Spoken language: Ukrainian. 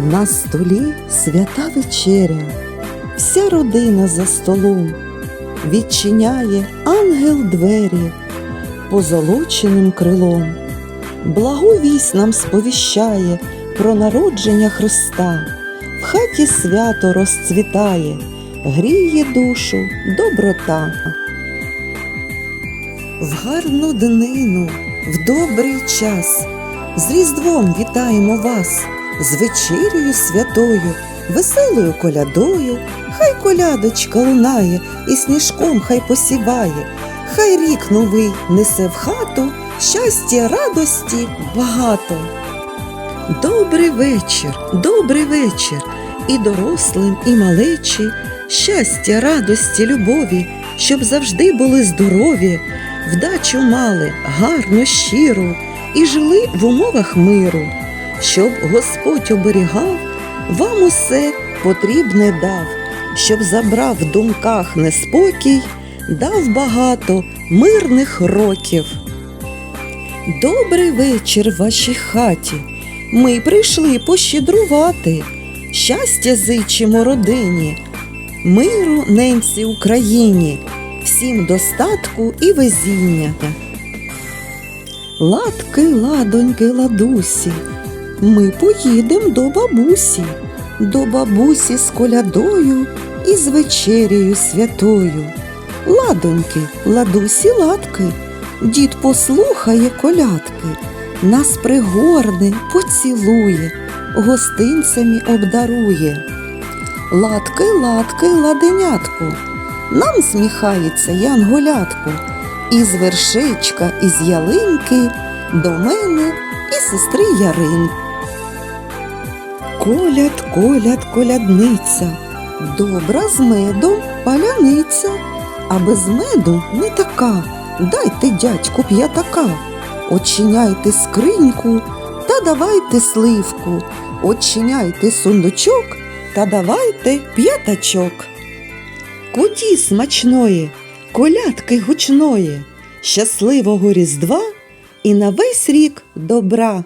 На столі свята вечеря, вся родина за столом, відчиняє ангел двері позолоченим крилом, благу вість нам сповіщає про народження Христа, в хаті свято розцвітає, гріє душу доброта. В гарну днину, в добрий час, з Різдвом вітаємо вас, з вечерею святою, веселою колядою, хай колядочка лунає і сніжком хай посіває, хай рік новий несе в хату, щастя, радості багато. Добрий вечір, добрий вечір, і дорослим, і малечі, щастя, радості, любові, щоб завжди були здорові, вдачу мали гарну, щиру, і жили в умовах миру, щоб Господь оберігав, вам усе потрібне дав, щоб забрав в думках неспокій, дав багато мирних років. Добрий вечір в вашій хаті. Ми прийшли пощедрувати. Щастя зичимо родині, миру ненці Україні, всім достатку і везіння. Ладки, ладоньки, ладусі, ми поїдем до бабусі, до бабусі з колядою і з вечерею святою. Ладоньки, ладусі, ладки, дід послухає колядки, нас пригорне, поцілує, гостинцями обдарує. Ладки, ладки, ладенятку, нам сміхається янголятку, із вершечка, із ялинки до мене і сестри Яринки. Коляд, коляд, колядниця, добра з медом паляниця, а без меду не така. Дайте, дядьку, п'ятака, очиняйте скриньку та давайте сливку, очиняйте сундучок та давайте п'ятачок. Куті смачної, колядки гучної, щасливого різдва і на весь рік добра.